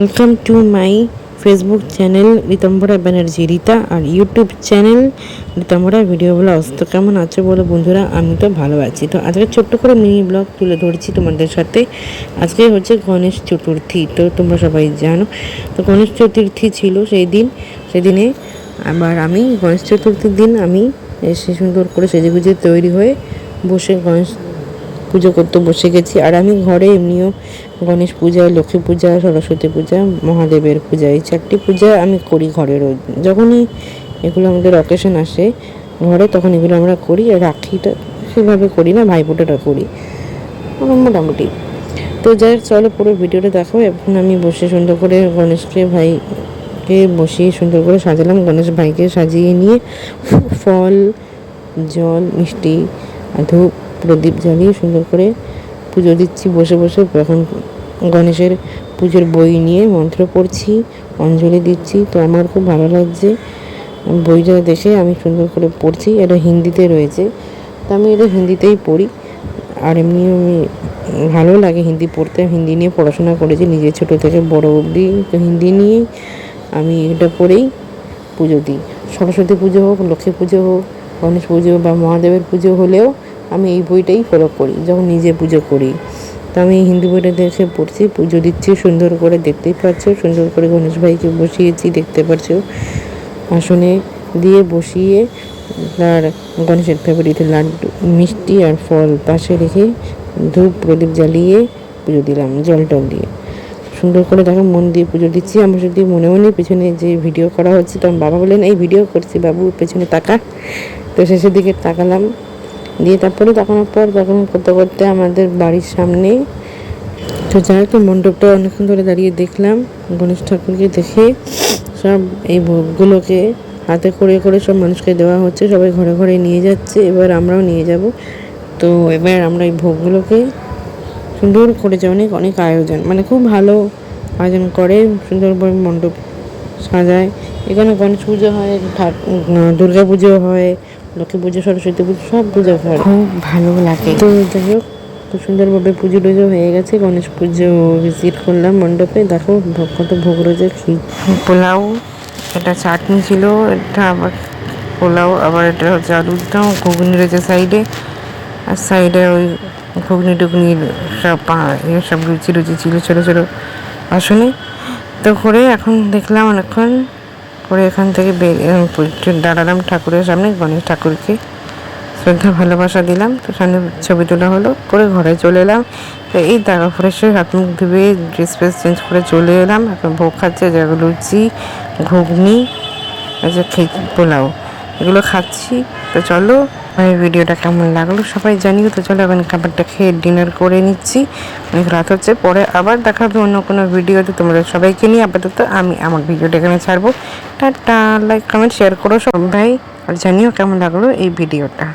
Welcome to my Facebook channel Ritambhara Banerjee Rita R YouTube channel Ritambhara video blogs তো কেমন আছো বলো বন্ধুরা? আমি তো ভালো আছি। তো আজকে ছোট্ট করে মিনি ব্লগ তুলে ধরছি তোমাদের সাথে। আজকে হচ্ছে গণেশ চতুর্থী, তো তোমরা সবাই জানো। তো গণেশ চতুর্থী ছিল সেই দিন। সেদিনে আবার আমি গণেশ চতুর্থীর দিন আমি এসে সুন্দর করে সেজে গুজে তৈরি হয়ে বসে গণেশ পুজো করতে বসে গেছি। আর আমি ঘরে এমনিও গণেশ পূজা, লক্ষ্মী পূজা, সরস্বতী পূজা, মহাদেবের পূজা, এই চারটি পূজা আমি করি ঘরে রোজ। যখনই এগুলো আমাদের অকেশন আসে ঘরে, তখন এগুলো আমরা করি। আর রাখিটা সেভাবে করি না, ভাইফোঁটাটা করি। মোটামুটি। তো যাই চলো পুরো ভিডিওটা দেখো। এখন আমি বসে সুন্দর করে গণেশকে ভাইকে বসিয়ে সুন্দর করে সাজালাম। গণেশ ভাইকে সাজিয়ে নিয়ে, ফল, জল, মিষ্টি, ধূপ প্রদীপ জ্বালিয়ে সুন্দর করে পুজো দিচ্ছি, বসে বসে এখন গণেশের পুজোর বই নিয়ে মন্ত্র পড়ছি, অঞ্জলি দিচ্ছি। তো আমার খুব ভালো লাগছে। বইটা দেখে আমি সুন্দর করে পড়ছি। এটা হিন্দিতে রয়েছে। তো আমি এটা হিন্দিতেই পড়ি। আর এমনি আমি ভালো লাগে হিন্দি পড়তে। হিন্দি নিয়ে পড়াশোনা করেছি নিজে ছোট থেকে বড় অবধি। তো হিন্দি নিয়েই আমি এটা পড়েই পুজো দিই। সরস্বতী পুজো হোক, লক্ষ্মী পুজো হোক, গণেশ পুজো বা মহাদেবের পুজো হলেও আমি এই বইটাই ফলো করি যখন নিজে পুজো করি। তো আমি হিন্দি বইটা দেখে পড়ছি, পুজো দিচ্ছি, সুন্দর করে দেখতেই পাচ্ছ, সুন্দর করে গণেশ ভাইকে বসিয়েছি, দেখতে পাচ্ছ। আসনে দিয়ে বসিয়ে তার গণেশের ফেভারিট লাড্ডু, মিষ্টি আর ফল পাশে রেখে ধূপ প্রদীপ জ্বালিয়ে পুজো দিলাম, জল টল দিয়ে। সুন্দর করে দেখো, মন দিয়ে পুজো দিচ্ছি। আমার যদি মনে মনে পেছনে যে ভিডিও করা হচ্ছে, তো আমার বাবা বললেন, এই ভিডিও করছি বাবু, পেছনে তাকা। তো শেষের দিকে তাকালাম। দিয়ে তারপরে তাকানোর পর তখন করতে করতে আমাদের বাড়ির সামনে তো যাই হোক মণ্ডপটা অনেকক্ষণ ধরে দাঁড়িয়ে দেখলাম। গণেশ ঠাকুরকে দেখে সব এই ভোগগুলোকে হাতে করে করে সব মানুষকে দেওয়া হচ্ছে, সবাই ঘরে ঘরে নিয়ে যাচ্ছে। এবার আমরাও নিয়ে যাব। তো এবার আমরা এই ভোগগুলোকে সুন্দর করেছে অনেক অনেক আয়োজন মানে খুব ভালো আয়োজন করে সুন্দরভাবে মণ্ডপ সাজায়। এখানে গণেশ পুজো হয় দুর্গা পুজো হয় লক্ষ্মী পুজো সরস্বতী পুজো সব পুজো হয়। খুব ভালো লাগে। তো যাই হোক খুব সুন্দরভাবে পুজো টুজো হয়ে গেছে। গণেশ পুজো ভিজিট করলাম মণ্ডপে। দেখো কত ভোগ রয়েছে খি পোলাও এটা চাটনি ছিল এটা আবার পোলাও আবার এটা হচ্ছে আলুর দম ঘুগনি রয়েছে সাইডে। আর সাইডে ওই ঘুগনি টুগনির সব সব লুচি লুচি ছিল ছোটো ছোটো আসলে তো করে এখন দেখলাম অনেকক্ষণ। করে এখান থেকে দাঁড়ালাম ঠাকুরের সামনে, গণেশ ঠাকুরকে শ্রদ্ধা, ভালোবাসা দিলাম। তো সামনে ছবি তোলা হলো, করে ঘরে চলে এলাম। তো এই দাগা ফ্রেশ হয়ে হাত মুখ ধুয়ে ড্রেস ফ্রেস চেঞ্জ করে চলে এলাম। এখন ভোগ খাচ্ছে, যেগুলো লুচি, ঘুগনি আচ্ছা পোলাও, এগুলো খাচ্ছি। তো চলো আমার ভিডিওটা কেমন লাগল সবাই জানিও। তো চলো এখন খাবারটা খেয়ে ডিনার করে নিচ্ছি। অনেক রাত হচ্ছে, পরে আবার দেখা হবে অন্য কোনো ভিডিওতে। তোমরা সবাইকে নিয়ে আপাতত আমি আমার ভিডিওটা এখানে ছাড়বো। টাটা লাইক কমেন্ট শেয়ার করো সব ভাই আর জানিও কেমন লাগল এই ভিডিওটা।